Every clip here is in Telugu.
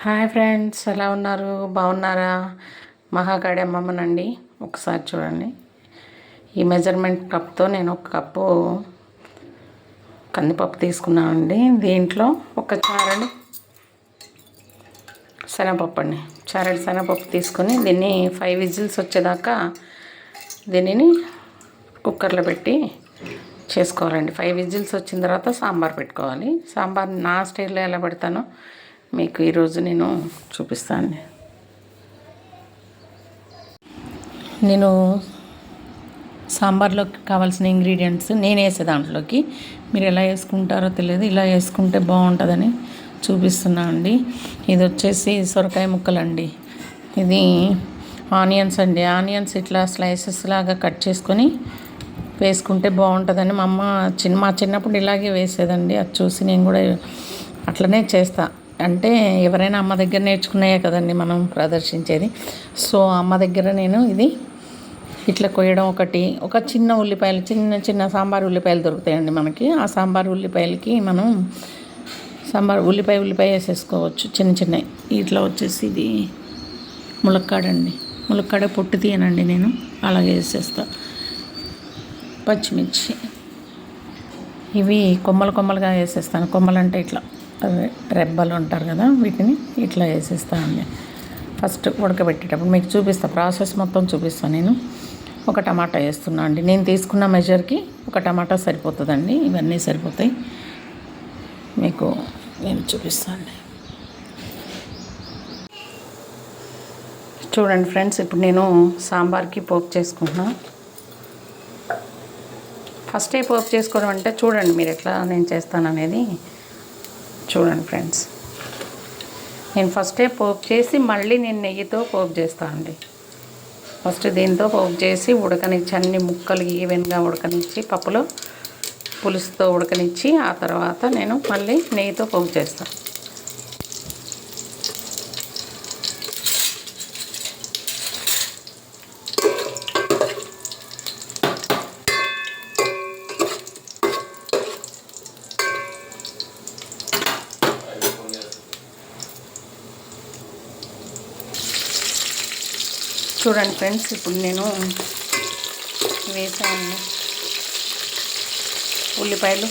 హాయ్ ఫ్రెండ్స్ ఎలా ఉన్నారు? బాగున్నారా? మహాకాడి అమ్మమ్మనండి. ఒకసారి చూడండి. ఈ మెజర్మెంట్ కప్తో నేను ఒక కప్పు కందిపప్పు తీసుకున్నానండి. దీంట్లో ఒక చారడి శనగపప్పు అండి. చారడి శనగపప్పు తీసుకొని దీన్ని ఫైవ్ విజిల్స్ వచ్చేదాకా దీనిని కుక్కర్లో పెట్టి చేసుకోవాలండి. ఫైవ్ విజిల్స్ వచ్చిన తర్వాత సాంబార్ పెట్టుకోవాలి. సాంబార్ నా స్టైల్లో ఎలా పెడతానో మీకు ఈరోజు నేను చూపిస్తాను. నేను సాంబార్లోకి కావాల్సిన ఇంగ్రీడియంట్స్ నేను వేసే దాంట్లోకి. మీరు ఎలా వేసుకుంటారో తెలియదు. ఇలా వేసుకుంటే బాగుంటుందని చూపిస్తున్నా అండి. ఇది వచ్చేసి సొరకాయ ముక్కలండి. ఇది ఆనియన్స్ అండి. ఆనియన్స్ ఇట్లా స్లైసెస్ లాగా కట్ చేసుకొని వేసుకుంటే బాగుంటుందని మా అమ్మ చిన్న మా చిన్నప్పుడు ఇలాగే వేసేదండి. అది చూసి నేను కూడా అట్లనే చేస్తాను అంటే ఎవరైనా అమ్మ దగ్గర నేర్చుకున్నాయే కదండి మనం ప్రదర్శించేది. సో అమ్మ దగ్గర నేను ఇది ఇట్లా కొయ్యడం ఒకటి ఒక చిన్న ఉల్లిపాయలు చిన్న చిన్న సాంబార్ ఉల్లిపాయలు దొరుకుతాయండి మనకి. ఆ సాంబార్ ఉల్లిపాయలకి మనం సాంబార్ ఉల్లిపాయ ఉల్లిపాయ వేసేసుకోవచ్చు. చిన్న చిన్నవి ఇట్లా వచ్చేసి ఇది ములక్కాడండి. ములక్కాడ పొట్టు తీయనండి నేను. అలాగే వేసేస్తా. పచ్చిమిర్చి. ఇవి కొమ్మలు కొమ్మలుగా వేసేస్తాను. కొమ్మలు అంటే ఇట్లా రెబ్బలు ఉంటారు కదా వీటిని ఇట్లా వేసేస్తానండి ఫస్ట్ ఉడకబెట్టేటప్పుడు మీకు చూపిస్తాను ప్రాసెస్ మొత్తం చూపిస్తాను నేను. ఒక టమాటా వేస్తున్నా అండి. నేను తీసుకున్న మెజర్కి ఒక టమాటా సరిపోతుందండి. ఇవన్నీ సరిపోతాయి. మీకు నేను చూపిస్తాను చూడండి ఫ్రెండ్స్ ఇప్పుడు నేను సాంబార్కి పోపు చేసుకుంటున్నాను ఫస్ట్ ఫస్టే పోపు చేసుకోవడం అంటే చూడండి మీరు ఎట్లా నేను చేస్తాననేది చూడండి ఫ్రెండ్స్. నేను ఫస్టే పోపు చేసి మళ్ళీ నేను నెయ్యితో పోపు చేస్తాను అండి. ఫస్ట్ దీంతో పోపు చేసి ఉడకనిచ్చి అన్ని ముక్కలు ఈవెన్గా ఉడకనిచ్చి పప్పులో పులుసుతో ఉడకనిచ్చి ఆ తర్వాత నేను మళ్ళీ నెయ్యితో పోపు చేస్తాను చూడండి ఫ్రెండ్స్ ఇప్పుడు నేను వేసాను. ఉల్లిపాయలు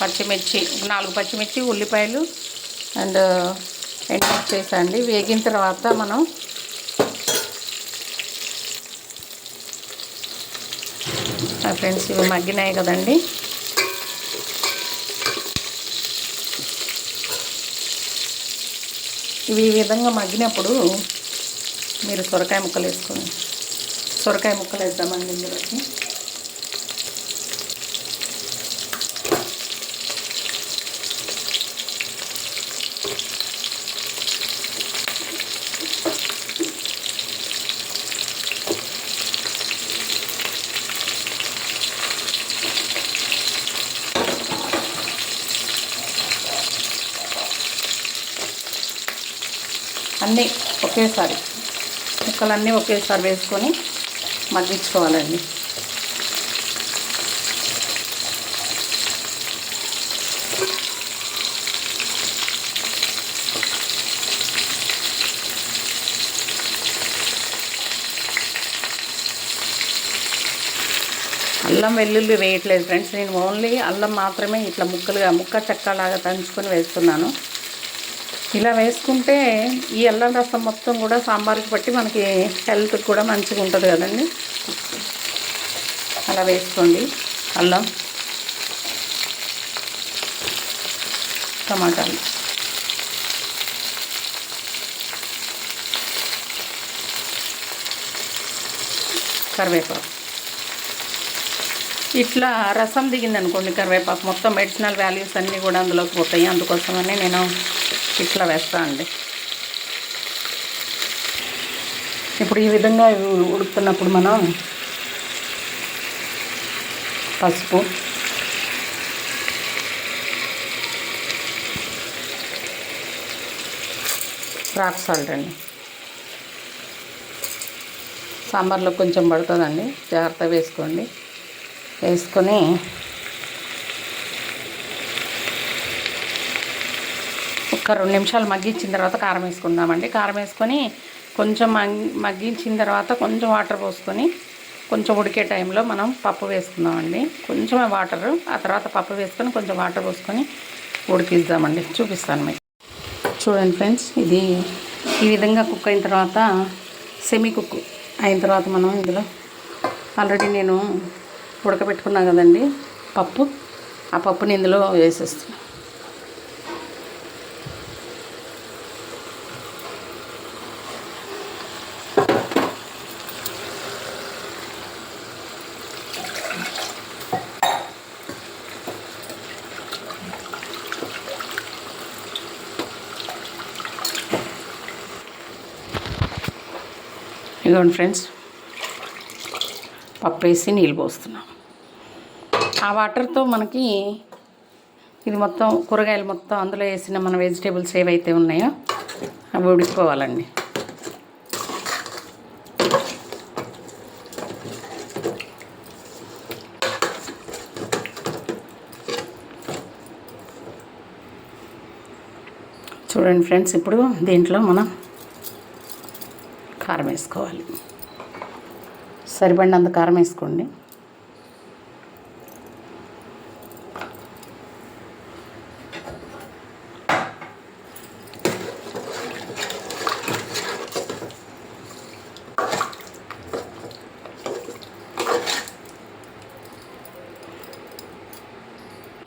పచ్చిమిర్చి నాలుగు పచ్చిమిర్చి ఉల్లిపాయలు అండ్ ఎండుమిర్చి వేసండి వేగిన తర్వాత మనం ఫ్రెండ్స్ ఇవి మగ్గినాయి కదండి. ఇవి ఈ విధంగా మగ్గినప్పుడు మీరు సొరకాయ ముక్కలు వేసుకోండి సొరకాయ ముక్కలు వేద్దామండి ఇందులోకి. అన్నీ ఒకేసారి. ముక్కలన్నీ ఒకేసారి వేసుకొని మగ్గించుకోవాలండి. అల్లం వెల్లుల్లి వేయట్లేదు ఫ్రెండ్స్. నేను ఓన్లీ అల్లం మాత్రమే ఇట్లా ముక్కలుగా ముక్క చెక్కలాగా దంచుకొని వేస్తున్నాను. ఇలా వేసుకుంటే ఈ అల్లం రసం మొత్తం కూడా సాంబార్కి బట్టి మనకి హెల్త్ కూడా మంచిగా ఉంటుంది కదండి. అలా వేసుకోండి. అల్లం టమాటాలు. కరివేపాకు. ఇట్లా రసం దిగిందనుకోండి కరివేపాకు మొత్తం మెడిసినల్ వాల్యూస్ అన్నీ కూడా అందులోకి పోతాయి. అందుకోసమని నేను ఇట్లా వేస్తా అండి. ఇప్పుడు ఈ విధంగా ఉడుకుతున్నప్పుడు మనం పసుపు రాక్ సాల్ట్ అండి. సాంబార్లో కొంచెం పడుతుందండి. జాగ్రత్త వేసుకోండి. వేసుకొని ఒక రెండు నిమిషాలు మగ్గించిన తర్వాత కారం వేసుకుందామండి. కారం వేసుకొని కొంచెం మగ్గించిన తర్వాత కొంచెం వాటర్ పోసుకొని కొంచెం ఉడికే టైంలో మనం పప్పు వేసుకుందామండి. కొంచెమే వాటర్ ఆ తర్వాత పప్పు వేసుకొని కొంచెం వాటర్ పోసుకొని ఉడికిద్దామండి. చూపిస్తాను మీకు. చూడండి ఫ్రెండ్స్ ఇది ఈ విధంగా కుక్ అయిన తర్వాత సెమీ కుక్ అయిన తర్వాత మనం ఇందులో ఆల్రెడీ నేను ఉడకబెట్టుకున్నా కదండి పప్పు. ఆ పప్పుని ఇందులో వేసేస్తాను ఇదిగోండి ఫ్రెండ్స్ పప్పు వేసి నీళ్ళు పోస్తున్నాం. ఆ వాటర్తో మనకి ఇది మొత్తం కూరగాయలు మొత్తం అందులో వేసిన మన వెజిటేబుల్స్ ఏవైతే ఉన్నాయో అవి ఉడికిపోవాలండి. చూడండి ఫ్రెండ్స్ ఇప్పుడు దీంట్లో మనం కారం వేసుకోవాలి. సరిపడినంత కారం వేసుకోండి.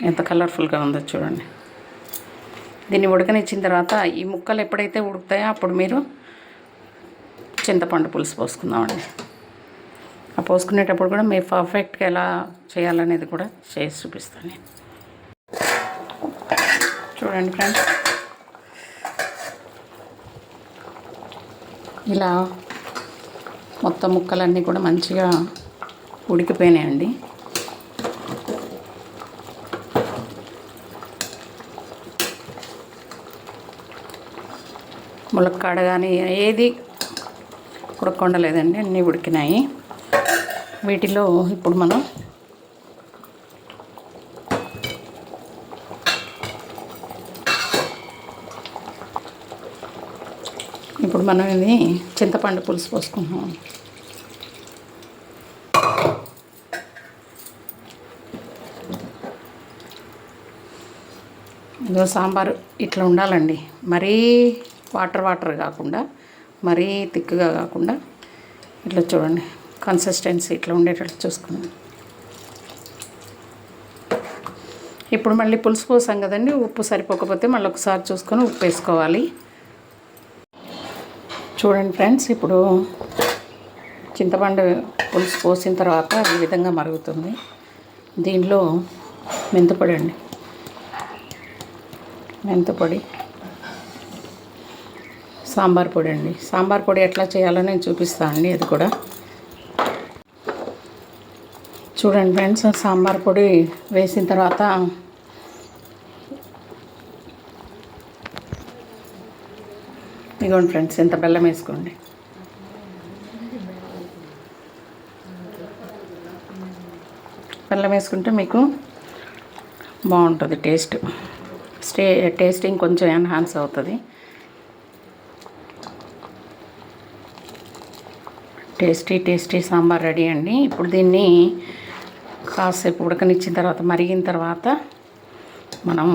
ఎంత కలర్ఫుల్గా ఉందో చూడండి. దీన్ని ఉడకనిచ్చిన తర్వాత ఈ ముక్కలు ఎప్పుడైతే ఉడుకుతాయో అప్పుడు మీరు చింతపండు పులుసు పోసుకుందామండి. ఆ పోసుకునేటప్పుడు కూడా మీరు పర్ఫెక్ట్గా ఎలా చేయాలనేది కూడా చేసి చూపిస్తాను నేను. చూడండి ఫ్రెండ్స్. ఇలా మొత్తం ముక్కలన్నీ కూడా మంచిగా ఉడికిపోయినాయండి. ములక్కాడ కానీ ఏది ఉడకొండలేదండి అన్నీ ఉడికినాయి. వీటిలో ఇప్పుడు మనం ఇప్పుడు మనం ఇది చింతపండు పులుసు పోసుకుంటున్నాం. ఇదో సాంబారు ఇట్లా ఉండాలండి. మరీ వాటర్ వాటర్ కాకుండా మరీ థిక్గా కాకుండా ఇట్లా చూడండి కన్సిస్టెన్సీ ఇట్లా ఉండేటట్టు చూసుకోండి ఇప్పుడు మళ్ళీ పులుసు పోసాం కదండి ఉప్పు సరిపోకపోతే మళ్ళీ ఒకసారి చూసుకొని ఉప్పు వేసుకోవాలి. చూడండి ఫ్రెండ్స్ ఇప్పుడు చింతపండు పులుసు పోసిన తర్వాత ఈ విధంగా మరుగుతుంది. దీనిలో మెంతిపొడి అండి. మెంతిపొడి. సాంబార్ పొడి అండి. సాంబార్ పొడి ఎట్లా చేయాలో నేను చూపిస్తాను అండి అది కూడా. చూడండి ఫ్రెండ్స్ సాంబార్ పొడి వేసిన తర్వాత ఇదిగోండి ఫ్రెండ్స్ ఇంత బెల్లం వేసుకోండి. బెల్లం వేసుకుంటే మీకు బాగుంటుంది టేస్ట్. స్టే టేస్టింగ్ కొంచెం ఎన్హాన్స్ అవుతుంది. టేస్టీ టేస్టీ సాంబార్ రెడీ అండి. ఇప్పుడు దీన్ని కాసేపు ఉడకనిచ్చిన తర్వాత మరిగిన తర్వాత మనం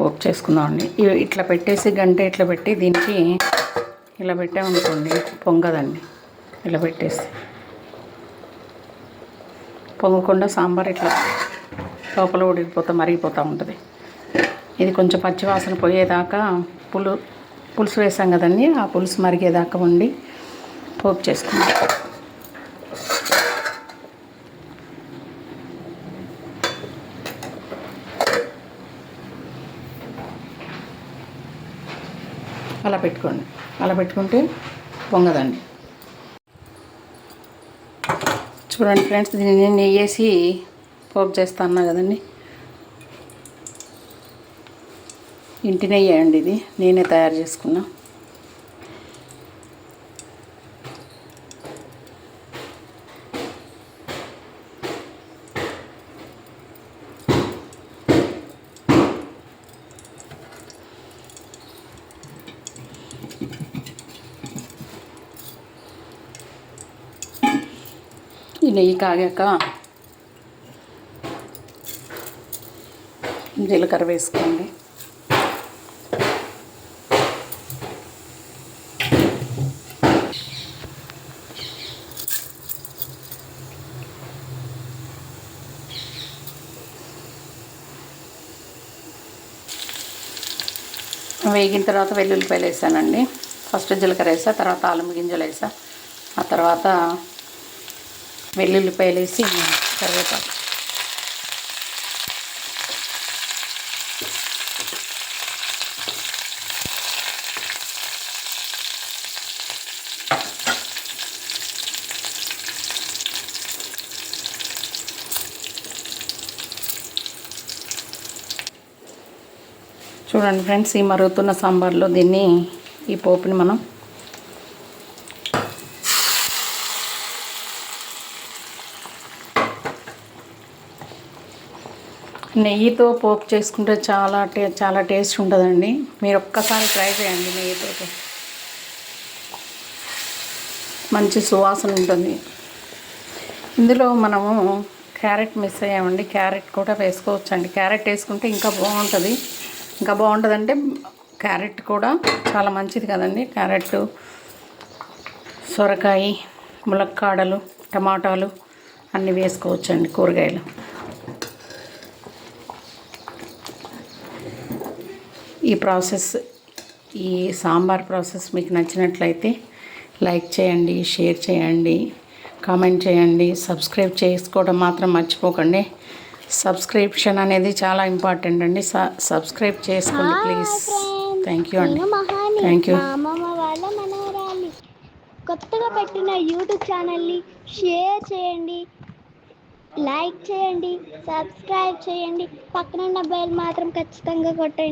పోపు చేసుకుందామండి ఇ- ఇట్లా పెట్టేసి గంట ఇట్లా పెట్టి దీనికి ఇలా పెట్టామనుకోండి పొంగదండి. ఇలా పెట్టేసి పొంగకుండా సాంబార్ ఇట్లా లోపల ఉడికిపోతా మరిగిపోతూ ఉంటుంది. ఇది కొంచెం పచ్చివాసన పోయేదాకా పులు పులుసు వేసాం కదండి ఆ పులుసు మరిగేదాకా ఉండి పోపు చేసుకుందాం అలా పెట్టుకోండి అలా పెట్టుకుంటే పొంగదండి. చూడండి ఫ్రెండ్స్ దీన్ని నేను నెయ్యి పోపు చేస్తా అన్నా కదండి. ఇంటి నెయ్యి అండి ఇది. నేనే తయారు చేసుకున్నా. ఈ నెయ్యి కాగాక జీలకర్ర వేసుకోండి. వేగిన తర్వాత వెల్లుల్లిపాయలు వేసానండి. ఫస్ట్ జీలకర్ర వేసా తర్వాత ఆలు గింజలు వేసా. ఆ తర్వాత వెల్లుల్లిపాయలు వేసి కరివేపాకు. చూడండి ఫ్రెండ్స్ ఈ మరుగుతున్న సాంబార్లో దీన్ని ఈ పోపుని మనం నెయ్యితో పోపు చేసుకుంటే చాలా టే చాలా టేస్ట్ ఉంటుందండి. మీరు ఒక్కసారి ట్రై చేయండి నెయ్యితో మంచి సువాసన ఉంటుంది. ఇందులో మనము క్యారెట్ మిస్ అయ్యామండి. క్యారెట్ కూడా వేసుకోవచ్చండి. క్యారెట్ వేసుకుంటే ఇంకా బాగుంటుంది. ఇంకా బాగుంటుందంటే క్యారెట్ కూడా చాలా మంచిది కదండి. క్యారెట్ సొరకాయ ములక్కాడలు టమాటాలు అన్నీ వేసుకోవచ్చండి కూరగాయలు. ఈ ప్రాసెస్ ఈ సాంబార్ ప్రాసెస్ మీకు నచ్చినట్లయితే లైక్ చేయండి షేర్ చేయండి కామెంట్ చేయండి సబ్స్క్రైబ్ చేసుకోవడం మాత్రం మర్చిపోకండి. సబ్స్క్రిప్షన్ అనేది చాలా ఇంపార్టెంట్ అండి. సబ్స్క్రైబ్ చేసుకోండి ప్లీజ్. థ్యాంక్ యూ అండి. థ్యాంక్ యూ కొత్తగా పెట్టిన యూట్యూబ్ ఛానల్ని షేర్ చేయండి లైక్ చేయండి సబ్స్క్రైబ్ చేయండి. పక్కనున్న బెల్ మాత్రం ఖచ్చితంగా కొట్టండి.